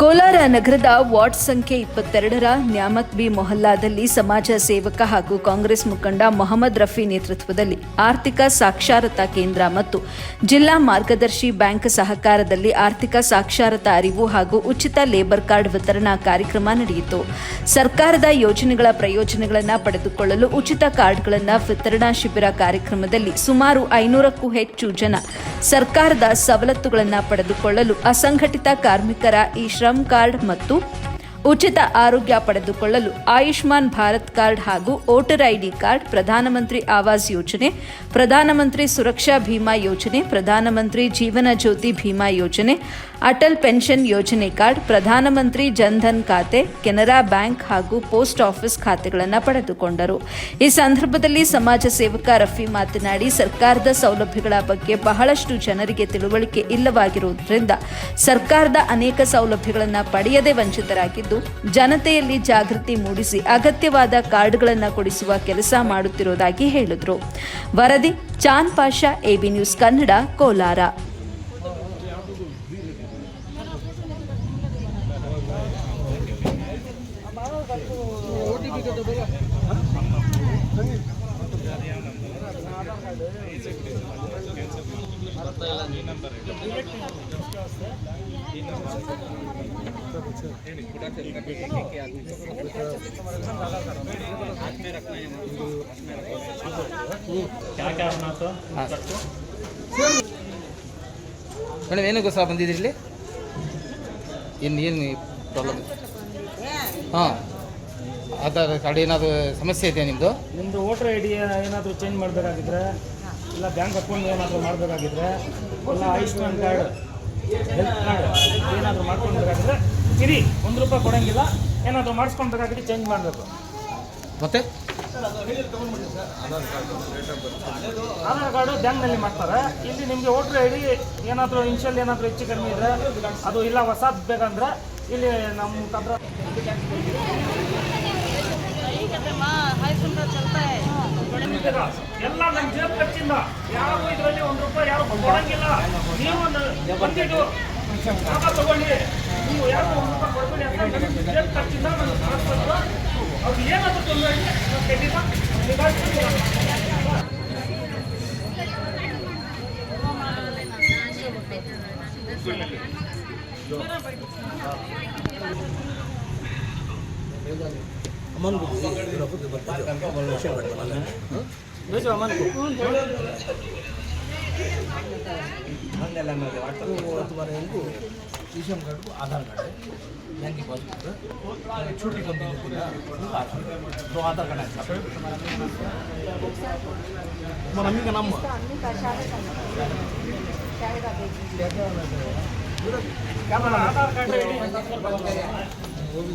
ಕೋಲಾರ ನಗರದ ವಾರ್ಡ್ ಸಂಖ್ಯೆ ಇಪ್ಪತ್ತೆರಡರ ನ್ಯಾಮತ್ ಬಿ ಮೊಹಲ್ಲಾದಲ್ಲಿ ಸಮಾಜ ಸೇವಕ ಹಾಗೂ ಕಾಂಗ್ರೆಸ್ ಮುಖಂಡ ಮೊಹಮ್ಮದ್ ರಫಿ ನೇತೃತ್ವದಲ್ಲಿ ಆರ್ಥಿಕ ಸಾಕ್ಷರತಾ ಕೇಂದ್ರ ಮತ್ತು ಜಿಲ್ಲಾ ಮಾರ್ಗದರ್ಶಿ ಬ್ಯಾಂಕ್ ಸಹಕಾರದಲ್ಲಿ ಆರ್ಥಿಕ ಸಾಕ್ಷರತಾ ಅರಿವು ಹಾಗೂ ಉಚಿತ ಲೇಬರ್ ಕಾರ್ಡ್ ವಿತರಣಾ ಕಾರ್ಯಕ್ರಮ ನಡೆಯಿತು. ಸರ್ಕಾರದ ಯೋಜನೆಗಳ ಪ್ರಯೋಜನಗಳನ್ನು ಪಡೆದುಕೊಳ್ಳಲು ಉಚಿತ ಕಾರ್ಡ್ಗಳನ್ನು ವಿತರಣಾ ಶಿಬಿರ ಕಾರ್ಯಕ್ರಮದಲ್ಲಿ ಸುಮಾರು ಐನೂರಕ್ಕೂ ಹೆಚ್ಚು ಜನ ಸರ್ಕಾರದ ಸವಲತ್ತುಗಳನ್ನು ಪಡೆದುಕೊಳ್ಳಲು ಅಸಂಘಟಿತ ಕಾರ್ಮಿಕರ ಈ ಶ್ರಮ್ ಕಾರ್ಡ್ ಮತ್ತು ಉಚಿತ ಆರೋಗ್ಯ ಪಡೆದುಕೊಳ್ಳಲು ಆಯುಷ್ಮಾನ್ ಭಾರತ್ ಕಾರ್ಡ್ ಹಾಗೂ ವೋಟರ್ ಐಡಿ ಕಾರ್ಡ್, ಪ್ರಧಾನಮಂತ್ರಿ ಆವಾಸ್ ಯೋಜನೆ, ಪ್ರಧಾನಮಂತ್ರಿ ಸುರಕ್ಷಾ ಭೀಮಾ ಯೋಜನೆ, ಪ್ರಧಾನಮಂತ್ರಿ ಜೀವನ ಜ್ಯೋತಿ ಭೀಮಾ ಯೋಜನೆ, ಅಟಲ್ ಪೆನ್ಷನ್ ಯೋಜನೆ ಕಾರ್ಡ್, ಪ್ರಧಾನಮಂತ್ರಿ ಜನ್ಧನ್ ಖಾತೆ, ಕೆನರಾ ಬ್ಯಾಂಕ್ ಹಾಗೂ ಪೋಸ್ಟ್ ಆಫೀಸ್ ಖಾತೆಗಳನ್ನು ಪಡೆದುಕೊಂಡರು. ಈ ಸಂದರ್ಭದಲ್ಲಿ ಸಮಾಜ ಸೇವಕ ರಫಿ ಮಾತನಾಡಿ, ಸರ್ಕಾರದ ಸೌಲಭ್ಯಗಳ ಬಗ್ಗೆ ಬಹಳಷ್ಟು ಜನರಿಗೆ ತಿಳುವಳಿಕೆ ಇಲ್ಲವಾಗಿರುವುದರಿಂದ ಸರ್ಕಾರದ ಅನೇಕ ಸೌಲಭ್ಯಗಳನ್ನು ಪಡೆಯದೆ ವಂಚಿತರಾಗಿದ್ದು ಕುರಿತು ಜನತೆಯಲ್ಲಿ ಜಾಗೃತಿ ಮೂಡಿಸಿ ಅಗತ್ಯವಾದ ಕಾರ್ಡ್ಗಳನ್ನು ಕೊಡಿಸುವ ಕೆಲಸ ಮಾಡುತ್ತಿರುವುದಾಗಿ ಹೇಳಿದರು. ವರದಿ ಚಾನ್ ಪಾಷಾ, ಎಬಿ ನ್ಯೂಸ್ ಕನ್ನಡ, ಕೋಲಾರ. ಈ ನಂಬರ್ ಈ ನಂಬರ್ ಮೇಡಮ್ ಏನಕ್ಕೋಸ್ಕರ ಬಂದಿದ್ರಿ ಇಲ್ಲಿ? ಏನು ಏನು ಪ್ರಾಬ್ಲಮ್ ಹಾಂ. ಅದರ ಕಾರ್ಡ್ ಏನಾದರೂ ಸಮಸ್ಯೆ ಇದೆಯಾ ನಿಮ್ಮದು ನಿಮ್ಮದು ವೋಟರ್ ಐ ಡಿ ಏನಾದರೂ ಚೇಂಜ್ ಮಾಡಬೇಕಾಗಿದ್ರೆ, ಇಲ್ಲ ಬ್ಯಾಂಕ್ ಅಕೌಂಟ್ ಏನಾದರೂ ಮಾಡಬೇಕಾಗಿದ್ರೆ, ಇಲ್ಲ ಆಯುಷ್ಮಾನ್ ಕಾರ್ಡ್ ಹೆಲ್ತ್ ಕಾರ್ಡ್ ಏನಾದರೂ ಮಾಡ್ಕೊಳ್ಬೇಕಾಗಿದ್ರೆ ಇರಿ ಒಂದು ರೂಪಾಯಿ ಕೊಡೋಂಗಿಲ್ಲ ಏನಾದರೂ ಮಾಡಿಸ್ಕೊಳ್ಬೇಕಾಗಿದ್ರೆ ಚೇಂಜ್ ಮಾಡಬೇಕು. ಮತ್ತೆ? ಆಧಾರ್ ಕಾರ್ಡು ಬ್ಯಾಂಕ್ನಲ್ಲಿ ಮಾಡ್ತಾರೆ. ಇಲ್ಲಿ ನಿಮಗೆ ವೋಟರ್ ಐ ಡಿ ಏನಾದರೂ ಇನ್ಷಿಯಲ್ ಏನಾದರೂ ಹೆಚ್ಚು ಕಡಿಮೆ ಇದ್ರೆ ಅದು ಇಲ್ಲ ಹೊಸದು ಬೇಕಂದ್ರೆ ಇಲ್ಲಿ ನಮ್ಮ ಕಬ್ರ ಎಲ್ಲ ನಮ್ಮ ಜೇಬ್ ಖರ್ಚಿಂದ. ಯಾರು ಇದರಲ್ಲಿ ಒಂದು ರೂಪಾಯಿ ಯಾರು ಕೊಡಂಗಿಲ್ಲ. ನೀವು ಬಂದಿದ್ದು ಹಣ ತಗೊಳ್ಳಿ ನೀವು ಯಾರು ಒಂದು ರೂಪಾಯಿ ಕೊಡ್ಕೊಳ್ಳಿ ಅಂತ ಜೇಬ್ ಖರ್ಚಿಂದ ನಾನು ಹಣ ಕೊಟ್ಟು ಅವ್ರು ಏನಾದರೂ ತೊಂದರೆ ಖಂಡಿತ ಅಮ್ಮನ್ಗೂ ಬರ್ತಾರೆ ಅಮ್ಮನ್ಗೂ तुम्हारे इनको कार्ड को आधार कार्ड है बैंक डिपॉजिट का छोटी कंपनी पूरा आधार कार्ड है तुम्हारा मम्मी का नाम आधार कार्ड वो भी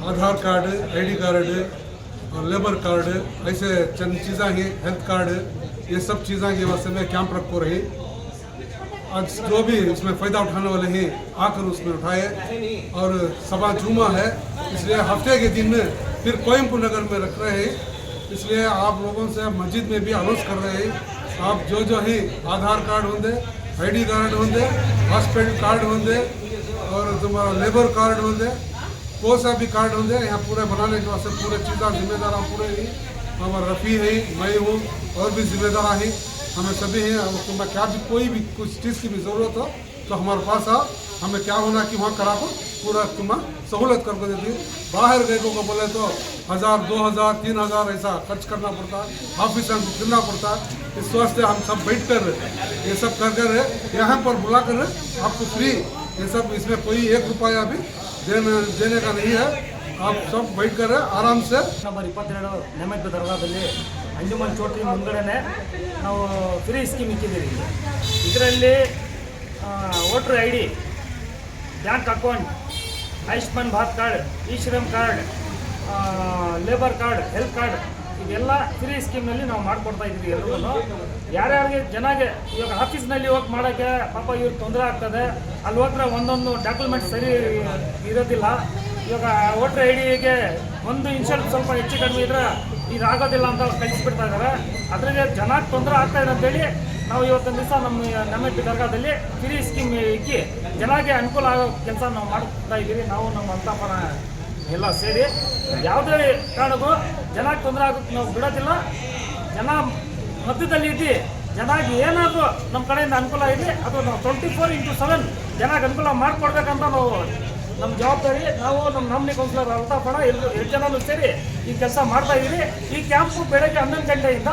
आधार कार्ड, आईडी कार्ड, और लेबर कार्ड, ऐसे चंद चीज़ें हैं, हेल्थ कार्ड, ये सब चीज़ें के वास्ते में कैंप रखो रही। आज जो भी उसमें फ़ायदा उठाने वाले हैं, आकर उसमें उठाए। और सभा जुमा है, इसलिए हफ़्ते के दिन में फिर कोयमपुर नगर में रख रहे हैं। इसलिए आप लोगों से मस्जिद में भी अनाउंस कर रहे हैं। आप जो जो है, आधार कार्ड होंगे, आईडी कार्ड होंगे, हॉस्पिटल कार्ड होंगे, और तुम्हारा लेबर कार्ड होंगे कोई सा भी कार्ड होंगे, यहाँ पूरे बनाने के वास्ते पूरे चीज़ें जिम्मेदार पूरे ही हमारा रफ़ी है, मैं हूँ, और भी जिम्मेदार हैं, हमें सभी हैं, और तुम्हें क्या भी कोई भी कुछ चीज़ की भी ज़रूरत हो तो हमारे पास आओ, हमें क्या होना कि वहाँ करा को, पूरा तुम्हें सहूलत करके देती बाहर गए को बोले तो हज़ार, दो हज़ार, तीन हज़ार ऐसा खर्च करना पड़ता ऑफ़िस को फिरना पड़ता, इस वास्ते हम सब बैठ कर ये सब कर कर रहे यहाँ पर बुला कर आपको फ्री ये सब इसमें कोई एक रुपया भी देने देने का नहीं है आप सब बैठ कर आराम से ನಂಬರ್ ಇಪ್ಪತ್ತೆರಡು ನೇಮಕ ದರ್ಗಾದಲ್ಲಿ ಅಂಜುಮನ್ ಚೋಟ್ರಿ ಮುಂದ್ಗಡೆನೆ ನಾವು ಫ್ರೀ ಸ್ಕೀಮ್ ಇಕ್ಕಿದ್ದೀರಿ ಇದರಲ್ಲಿ voter I D bank account Ayushman Bharat card e Shram card labour card health card ಇದೆಲ್ಲ ಫ್ರೀ ಸ್ಕೀಮ್ನಲ್ಲಿ ನಾವು ಮಾಡಿಕೊಡ್ತಾ ಇದ್ದೀವಿ ಎಲ್ಲರೂ ಯಾರ್ಯಾರಿಗೆ ಜನಗೆ ಇವಾಗ ಆಫೀಸ್ನಲ್ಲಿ ಹೋಗಿ ಮಾಡೋಕ್ಕೆ ಪಾಪ ಇವ್ರಿಗೆ ತೊಂದರೆ ಆಗ್ತದೆ, ಅಲ್ಲಿ ಹೋದ್ರೆ ಒಂದೊಂದು ಡಾಕ್ಯುಮೆಂಟ್ ಸರಿ ಇರೋದಿಲ್ಲ. ಇವಾಗ ವೋಟ್ರ್ ಐ ಡಿಗೆ ಒಂದು ಇನ್ಶೂರೆನ್ಸ್ ಸ್ವಲ್ಪ ಹೆಚ್ಚು ಕಡಿಮೆ ಇದ್ರೆ ಇದಾಗೋದಿಲ್ಲ ಅಂತ ಕಳಿಸ್ಬಿಡ್ತಾ ಇದ್ದಾರೆ ಅದರಿಂದ ಜನಕ್ಕೆ ತೊಂದರೆ ಆಗ್ತಾ ಇದೆ ಅಂತೇಳಿ ನಾವು ಇವತ್ತಿನ ದಿವಸ ನಮ್ಮ ನಮ್ಮ ದರ್ಗಾದಲ್ಲಿ ಫ್ರೀ ಸ್ಕೀಮ್ ಇಕ್ಕಿ ಜನಕ್ಕೆ ಅನುಕೂಲ ಆಗೋ ಕೆಲಸ ನಾವು ಮಾಡ್ತಾ ಇದ್ದೀವಿ. ನಾವು ನಮ್ಮ ಅಂತಪನ ಎಲ್ಲ ಸೇರಿ ಯಾವುದೇ ಕಾರಣಕ್ಕೂ ಜನಕ್ಕೆ ತೊಂದರೆ ಆಗುತ್ತೆ ನಾವು ಬಿಡೋದಿಲ್ಲ. ಜನ ಮಧ್ಯದಲ್ಲಿ ಇದ್ದು ಜನಕ್ಕೆ ಏನಾದರೂ ನಮ್ಮ ಕಡೆಯಿಂದ ಅನುಕೂಲ ಇದೆ, ಅದು ನಾವು ಟ್ವೆಂಟಿ ಫೋರ್ ಇಂಟು ಸೆವೆನ್ ಜನಕ್ಕೆ ಅನುಕೂಲ ಮಾಡಿಕೊಡ್ಬೇಕಂತ ನಾವು ನಮ್ಮ ಜವಾಬ್ದಾರಿ. ನಾವು ನಮ್ಮ ನಾಮಿನಿ ಕೌನ್ಸಿಲರ್ ಅಲ್ತಾಪಣ ಎಲ್ಲ ಎರಡು ಜನನು ಸೇರಿ ಈ ಕೆಲಸ ಮಾಡ್ತಾ ಇದ್ದೀವಿ. ಈ ಕ್ಯಾಂಪು ಬೆಳಗ್ಗೆ ಹನ್ನೊಂದು ಗಂಟೆಯಿಂದ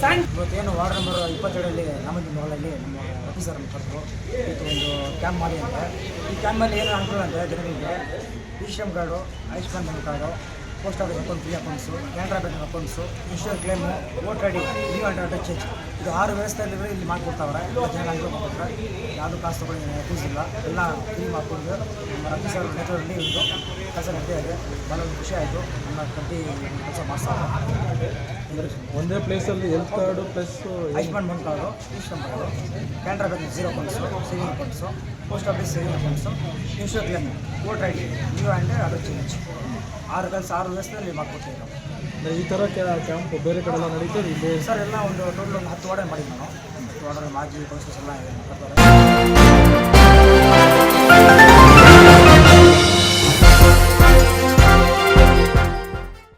ಸಾಯಂಕಾಲ ಇವತ್ತೇನು ವಾರ್ಡ್ ನಂಬರ್ ಇಪ್ಪತ್ತೆರಡರಲ್ಲಿ ನಮಗೆ ಮೊಹಲಲ್ಲಿ ನಮ್ಮ ಆಫೀಸರ್ ಕರೆದು ಒಂದು ಕ್ಯಾಂಪ್ ಮಾಡಿ ಅಂತ. ಈ ಕ್ಯಾಂಪಲ್ಲಿ ಏನು ಅನುಕೂಲ ಅಂದರೆ ಜನಗಳಿಗೆ E Shram card Ayushman bank card, post office account, free accounts Canara bank accounts, insure claim voter I D, new and touch ಇದು ಆರು ವ್ಯವಸ್ಥೆಯಲ್ಲಿ ಇಲ್ಲಿ ಮಾಡಿಕೊಡ್ತಾವ್ರೆ. ಜನ ಅನುಕೂಲ ಮಾಡ್ತಾರೆ ಯಾವುದು ಕಾಸು ತೊಗೊಂಡು ಫೀಸ್ ಇಲ್ಲ. ಎಲ್ಲ ಫ್ರೀ ಮಾಡಿಕೊಂಡು ನಮ್ಮ ಆಫೀಸರ್ ನೇತೃತ್ವದಲ್ಲಿ ಒಂದು ಕೆಲಸ ನಡೀತಾ ಇದೆ. ಭಾಳ ಖುಷಿ ಆಯಿತು. ನಮ್ಮ ಕಟ್ಟಿ ಕೆಲಸ ಮಾಡಿಸ್ತಾರೆ ಒಂದೇ ಪ್ಲೇಸಲ್ಲಿ ಹೆಲ್ತ್ ಕಾರ್ಡು ಪ್ಲಸ್ ಆಯುಷ್ಮಾನ್ ಬಂದ್ card ಈಶ್ವನ್ card Canara bank zero accounts saving accounts post office saving accounts insure claim voter I D new and ಅದು ಚೇಂಜ್ ಆರು ಕೆಲಸ ಆರು ವ್ಯವಸ್ಥೆಯಲ್ಲಿ ಮಾಡ್ಕೊಡ್ತೀವಿ ನಾವು ಈ ಥರ ಕ್ಯಾಂಪ್ ಬೇರೆ ಕಡೆ ಎಲ್ಲ ನಡೀತದೆ ಇಲ್ಲಿ? ಸರ್ ಎಲ್ಲ ಒಂದು ಟೋಟಲ್ ಒಂದು ಹತ್ತು ವಾರ್ಡ್ ಮಾಡಿದ್ದು ನಾನು ಹತ್ತು ವಾರ್ಡ್ ಮಾಜಿ ಕೌನ್ಸಿಲರ್ಸ್ ಎಲ್ಲ